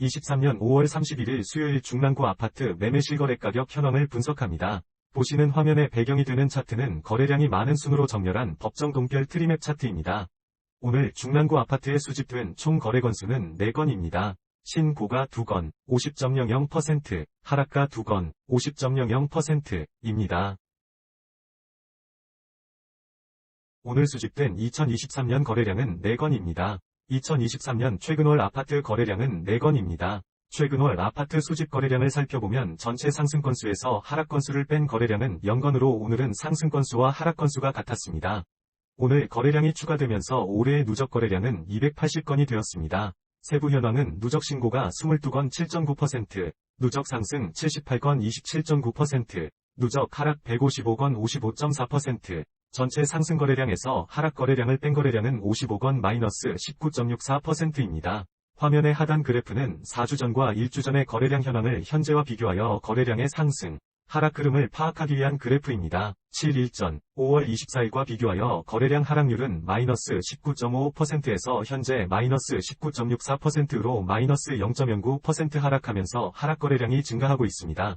23년 5월 31일 수요일 중랑구 아파트 매매 실거래 가격 현황을 분석합니다. 보시는 화면에 배경이 되는 차트는 거래량이 많은 순으로 정렬한 법정 동결 트리맵 차트입니다. 오늘 중랑구 아파트에 수집된 총 거래 건수는 4건입니다. 신고가 2건, 50.00%, 하락가 2건, 50.00%입니다. 오늘 수집된 2023년 거래량은 4건입니다. 2023년 최근월 아파트 거래량은 4건입니다. 최근월 아파트 수집 거래량을 살펴보면 전체 상승 건수에서 하락 건수를 뺀 거래량은 0건으로 오늘은 상승 건수와 하락 건수가 같았습니다. 오늘 거래량이 추가되면서 올해의 누적 거래량은 280건이 되었습니다. 세부 현황은 누적 신고가 22건 7.9%, 누적 상승 78건 27.9%, 누적 하락 155건 55.4%, 전체 상승 거래량에서 하락 거래량을 뺀 거래량은 55건 마이너스 19.64%입니다. 화면의 하단 그래프는 4주 전과 1주 전의 거래량 현황을 현재와 비교하여 거래량의 상승, 하락 흐름을 파악하기 위한 그래프입니다. 7일 전 5월 24일과 비교하여 거래량 하락률은 마이너스 19.55%에서 현재 마이너스 19.64%로 마이너스 0.09% 하락하면서 하락 거래량이 증가하고 있습니다.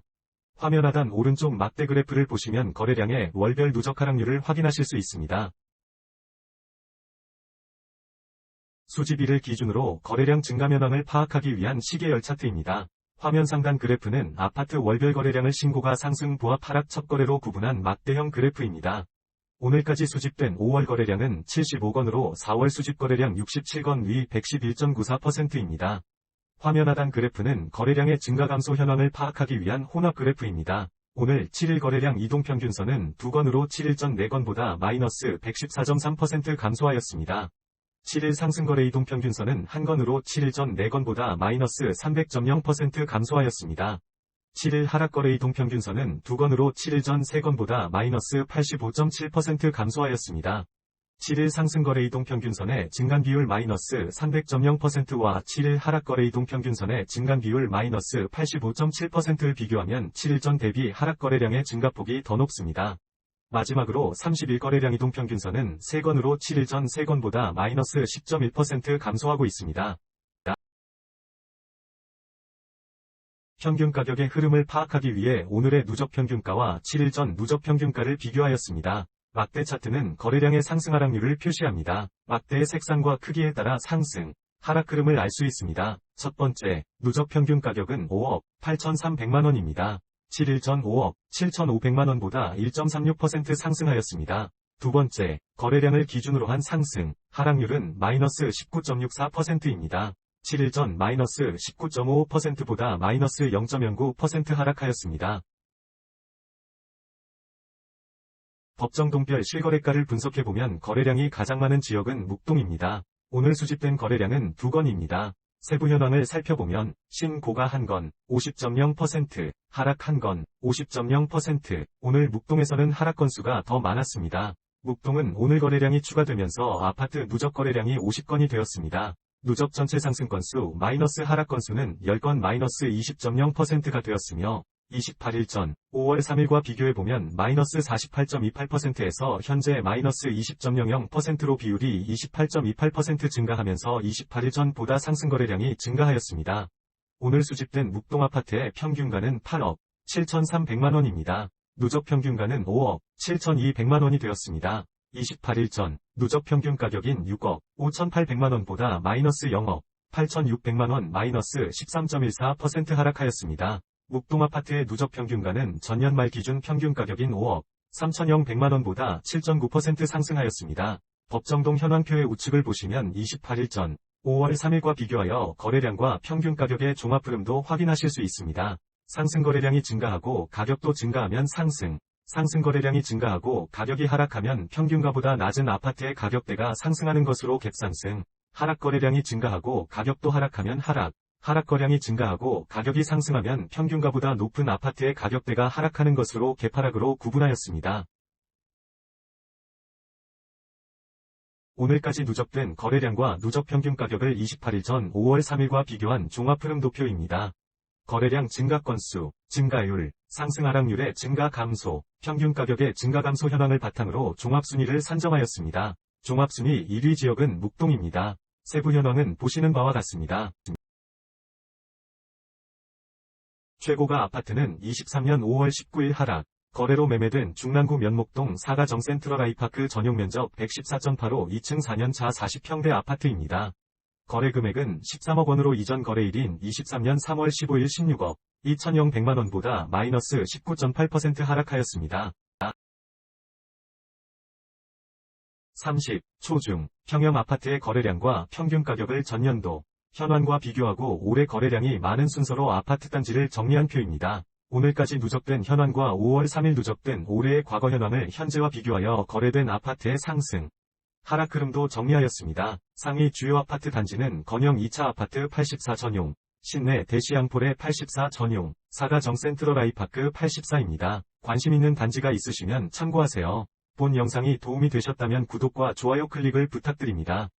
화면 하단 오른쪽 막대 그래프를 보시면 거래량의 월별 누적 하락률을 확인하실 수 있습니다. 수집일을 기준으로 거래량 증가 현황을 파악하기 위한 시계열 차트입니다. 화면 상단 그래프는 아파트 월별 거래량을 신고가 상승 부합 하락 첫 거래로 구분한 막대형 그래프입니다. 오늘까지 수집된 5월 거래량은 75건으로 4월 수집 거래량 67건 위 111.94%입니다. 화면 하단 그래프는 거래량의 증가 감소 현황을 파악하기 위한 혼합 그래프입니다. 오늘 7일 거래량 이동평균선은 2건으로 7일 전 4건보다 마이너스 114.3% 감소하였습니다. 7일 상승거래 이동평균선은 한 건으로 7일 전 4건보다 마이너스 300.0% 감소하였습니다. 7일 하락거래 이동평균선은 두 건으로 7일 전 3건보다 마이너스 85.7% 감소하였습니다. 7일 상승거래 이동평균선의 증간 비율 마이너스 300.0%와 7일 하락거래 이동평균선의 증간 비율 마이너스 85.7%를 비교하면 7일 전 대비 하락거래량의 증가폭이 더 높습니다. 마지막으로 30일 거래량 이동평균선은 3건으로 7일 전 3건보다 마이너스 10.1% 감소하고 있습니다. 평균 가격의 흐름을 파악하기 위해 오늘의 누적 평균가와 7일 전 누적 평균가를 비교하였습니다. 막대 차트는 거래량의 상승 하락률을 표시합니다. 막대의 색상과 크기에 따라 상승, 하락 흐름을 알 수 있습니다. 첫 번째, 누적 평균 가격은 5억 8,300만원입니다. 7일 전 5억 7,500만원보다 1.36% 상승하였습니다. 두 번째, 거래량을 기준으로 한 상승, 하락률은 마이너스 19.64%입니다. 7일 전 마이너스 19.55%보다 마이너스 0.09% 하락하였습니다. 법정 동별 실거래가를 분석해보면 거래량이 가장 많은 지역은 묵동입니다. 오늘 수집된 거래량은 두 건입니다. 세부 현황을 살펴보면 신고가 한건 50.0%, 하락 한건 50.0%, 오늘 묵동에서는 하락 건수가 더 많았습니다. 묵동은 오늘 거래량이 추가되면서 아파트 누적 거래량이 50건이 되었습니다. 누적 전체 상승 건수 마이너스 하락 건수는 10건 마이너스 20.0%가 되었으며 28일 전 5월 3일과 비교해보면 마이너스 48.28%에서 현재 마이너스 20.00%로 비율이 28.28% 증가하면서 28일 전보다 상승 거래량이 증가하였습니다. 오늘 수집된 묵동아파트의 평균가는 8억 7,300만원입니다. 누적 평균가는 5억 7,200만원이 되었습니다. 28일 전 누적 평균 가격인 6억 5,800만원보다 마이너스 0억 8,600만원 마이너스 13.14% 하락하였습니다. 묵동 아파트의 누적 평균가는 전년 말 기준 평균 가격인 5억 3,100만원보다 7.9% 상승하였습니다. 법정동 현황표의 우측을 보시면 28일 전 5월 3일과 비교하여 거래량과 평균 가격의 종합 흐름도 확인하실 수 있습니다. 상승 거래량이 증가하고 가격도 증가하면 상승, 상승 거래량이 증가하고 가격이 하락하면 평균가보다 낮은 아파트의 가격대가 상승하는 것으로 갭상승, 하락 거래량이 증가하고 가격도 하락하면 하락, 하락 거량이 증가하고 가격이 상승하면 평균가보다 높은 아파트의 가격대가 하락하는 것으로 개파락으로 구분하였습니다. 오늘까지 누적된 거래량과 누적 평균 가격을 28일 전 5월 3일과 비교한 종합 흐름 도표입니다. 거래량 증가 건수, 증가율, 상승 하락률의 증가 감소, 평균 가격의 증가 감소 현황을 바탕으로 종합 순위를 산정하였습니다. 종합 순위 1위 지역은 묵동입니다. 세부 현황은 보시는 바와 같습니다. 최고가 아파트는 23년 5월 19일 하락. 거래로 매매된 중랑구 면목동 사가정 센트럴 아이파크 전용 면적 114.85 2층 4년차 40평대 아파트입니다. 거래 금액은 13억 원으로 이전 거래일인 23년 3월 15일 16억 2천영 100만 원보다 마이너스 19.8% 하락하였습니다. 30. 초중, 평형 아파트의 거래량과 평균 가격을 전년도, 현황과 비교하고 올해 거래량이 많은 순서로 아파트 단지를 정리한 표입니다. 오늘까지 누적된 현황과 5월 3일 누적된 올해의 과거 현황을 현재와 비교하여 거래된 아파트의 상승, 하락 흐름도 정리하였습니다. 상위 주요 아파트 단지는 건영 2차 아파트 84 전용, 신내 대시양폴의 84 전용, 사가정 센트럴 아이파크 84입니다. 관심 있는 단지가 있으시면 참고하세요. 본 영상이 도움이 되셨다면 구독과 좋아요 클릭을 부탁드립니다.